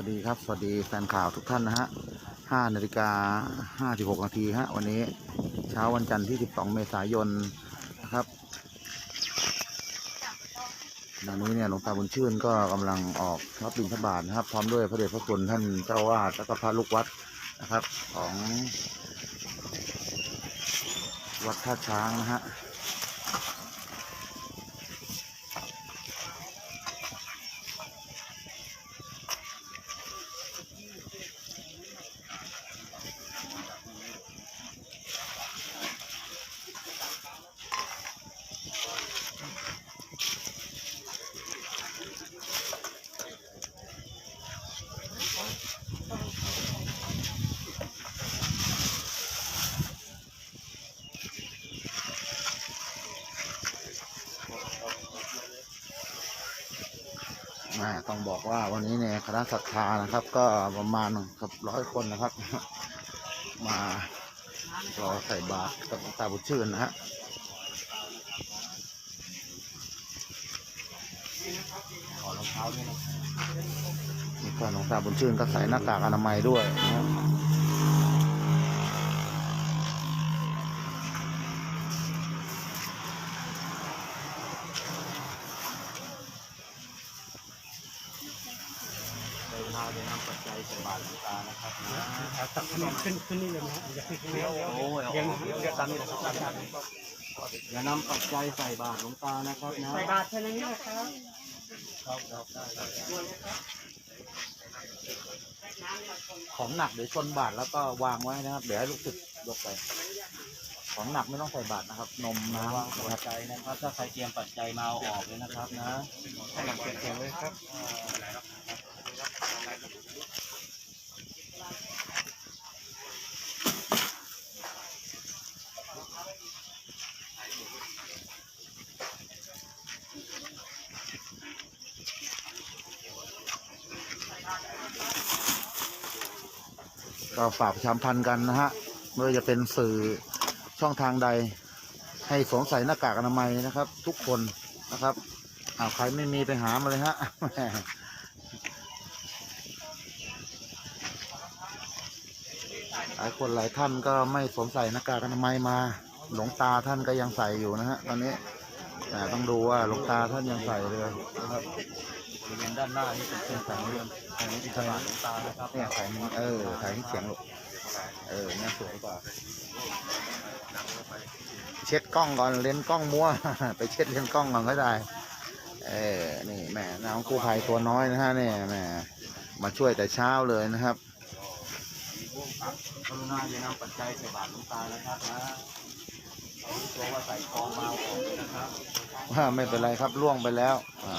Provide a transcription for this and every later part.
วัสดีครับ สวัสดีแฟนข่าวทุกท่านนะฮะ5นาฬิกา56นาทีฮะวันนี้เช้าวันจันทร์ที่12เมษายนนะครับตอนนี้เนี่ยหลวงตาบุญชื่นก็กำลังออกรับบิณฑบาตนะครับ พร้อมด้วยพระเดชพระคุณท่านเจ้าวาดแล้วก็พระลูกวัดนะครับ ของวัดท่าช้างนะฮะ ม่ต้องบอกว่าวันนี้เนี่ยคณะศรัทธานะครับ ก็ประมาณเกับร้อยคนนะครับ มารอใส่บาตรกับหลวงตาบุญชื่นนะฮะขอรองเท้าด้วยนะนี่ก็หลวงตาบุญชื่นก็ใส่หน้ากากอนามัยด้วยนะ เดินทางไปนำปัจจัยใส่บาตรหลวงตานะครับนะตักขนมขึ้นขึ้นนี่เลยนะอย่าขึ้นข้างเดียวโอ้ยเรียงเรียงตามนี่นะครับตามนี้อย่านำปัจจัยใส่บาตรหลวงตานะครับนะใส่บาตรเท่านั้นนะครับครับครับได้ครับของหนักเดี๋ยวชนบาทแล้วก็วางไว้นะครับ เดี๋ยวให้ลูกศิษย์ยกไป ของหนักไม่ต้องใส่บาทนะครับ นมระน้ำวังนะปัครัจบจัยนะครับ ถ้าใครเตรียมปัจจัยมาเอาออกเลยนะครับนะให้หลังเขียนๆเลยครับ ก็ฝากประชาสัมพันธ์กันนะฮะไม่ว่าจะเป็นสื่อช่องทางใด ให้สวมใส่หน้ากากอนามัยนะครับ ทุกคนนะครับอ้าวใครไม่มีไปหามาเลยฮะ หลายคนหลายท่านก็ไม่สวมใส่หน้ากากอนามัยมา หลวงตาท่านก็ยังใส่อยู่นะฮะตอนนี้แต่ต้องดูว่าหลวงตาท่านยังใส่เลยนะครับบริเวณด้านหน้านี่เป็นเครื่องแต่งเรื่องทางนี้เป็นบาตรหลวงตานะครับเนี่ยใส่นี้เออใส่ให้เสียงหลกเออเนี่ยสวยกว่า เช็ดกล้องก่อนเลนส์กล้องมัว ไปเช็ดเลนส์กล้องก่อนก็ได้เออนี่แหม่น้องกู้ภัยตัวน้อยนะฮะเนี่ยแหม่มาช่วยแต่เช้าเลยนะครับ กรุณาอย่านำปัจจัยใส่บาตรหลวงตานะครับนะเอาตัวว่าใส่ทองมาเอาออกเลยนะครับว่าไม่เป็นไรครับล่วงไปแล้วอ่า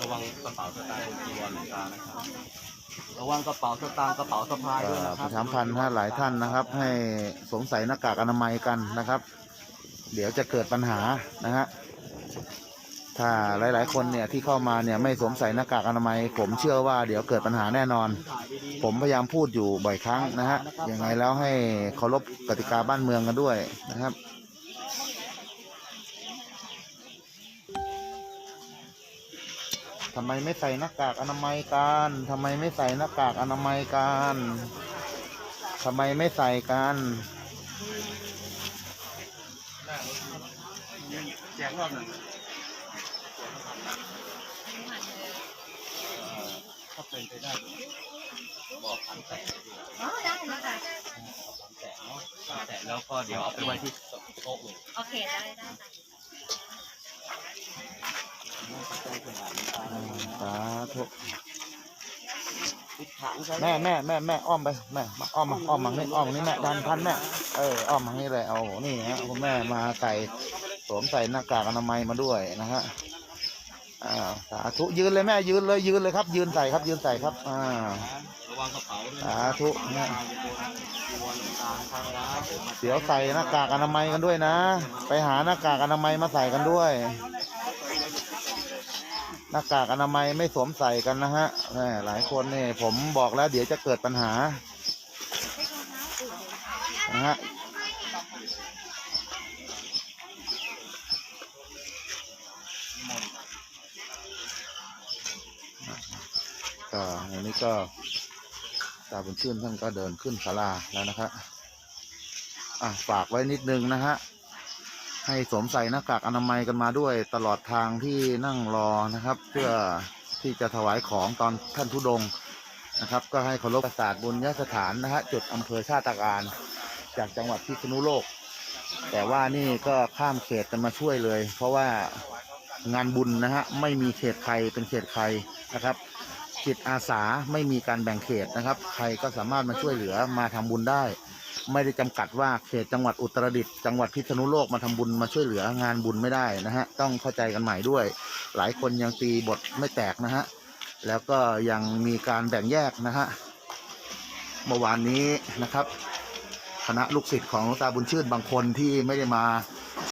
ระวังกระเป๋าสตางค์จีวรหลวงตานะครับ ระวังกระเป๋าสตางค์กระเป๋าสะพายด้วยก็นะคปรับระชาสัมพันธ์ฮะหลายท่านนะครับ ให้สวมใส่หน้ากากอนามัยกันนะครับ เดี๋ยวจะเกิดปัญหานะฮะ ถ้าหลาย ๆ คนเนี่ยที่เข้ามาเนี่ยไม่สวมใส่หน้ากากอนามัย ผมเชื่อว่าเดี๋ยวเกิดปัญหาแน่นอน ผมพยายามพูดอยู่บ่อยครั้งนะฮะยังไงแล้วให้เคารพกติกาบ้านเมืองกันด้วยนะครับทำไมไม่ใส่หน้ากากอนามัยกันทำไมไม่ใส่หน้ากากอนามัยกันทำไมไม่ใส่กันแจกรอบหนึ่ง ถ้า เป็นไปได้บอกขันแตะดีกว่อ๋อได้นะคะเอาขันแตะเนาะขันแตะแล้วก็เดี๋ยวเอาไปไว้ที่โต๊ะเลยโอเคได้ได้ค่ะปัจจัยเป็นบาทหลวงตานะครับสาธุปิดถังแม่แม่แม่แม่อ้อมไปแม่อ้อมมาอ้อมมานี่อ้อมนี่แม่ดันพันแม่เอออ้อมมานี่เลยเอานี่ฮะคุณแม่มาใส่สวมใส่หน้ากากอนามัยมาด้วยนะฮะ อ่าสาธุยืนเลยแม่ยืนเลยยืนเลยครับ ยืนใส่ครับ ยืนใส่ครับอ่าระวังกระเป๋าด้วยสาธุนะจีวรหลวงตานะครับนะเดี๋ยวใส่หน้ากากอนามัยกันด้วยนะ ไปหาหน้ากากอนามัยมาใส่กันด้วย หน้ากากอนามัยไม่สวมใส่กันนะฮะแหม่หลายคนเนี่ยผมบอกแล้วเดี๋ยวจะเกิดปัญหานะฮะ ก็อันนี้ก็ตาบุญชื่นท่านก็เดินขึ้นศาลาแล้วนะครับอะฝากไว้นิดนึงนะฮะให้สวมใส่หน้ากากอนามัยกันมาด้วยตลอดทางที่นั่งรอนะครับ เพื่อที่จะถวายของตอนท่านทุดงนะครับ ก็ให้เคารพศาสตร์บุญญสถานนะฮะจุดอำเภอชาติการจากจังหวัดพิษณุโลก แต่ว่านี่ก็ข้ามเขตกันมาช่วยเลย เพราะว่างานบุญนะฮะไม่มีเขตใครเป็นเขตใคร นะครับ จิตอาสาไม่มีการแบ่งเขตนะครับ ใครก็สามารถมาช่วยเหลือมาทำบุญได้ ไม่ได้จำกัดว่าเขตจังหวัดอุตรดิตถ์จังหวัดพิษณุโลกมาทำบุญมาช่วยเหลืองานบุญไม่ได้นะฮะต้องเข้าใจกันใหม่ด้วย หลายคนยังตีบทไม่แตกนะฮะแล้วก็ยังมีการแบ่งแยกนะฮะเมื่อวานนี้นะครับ คณะลูกศิษย์ของหลวงตาบุญชื่นบางคนที่ไม่ได้มา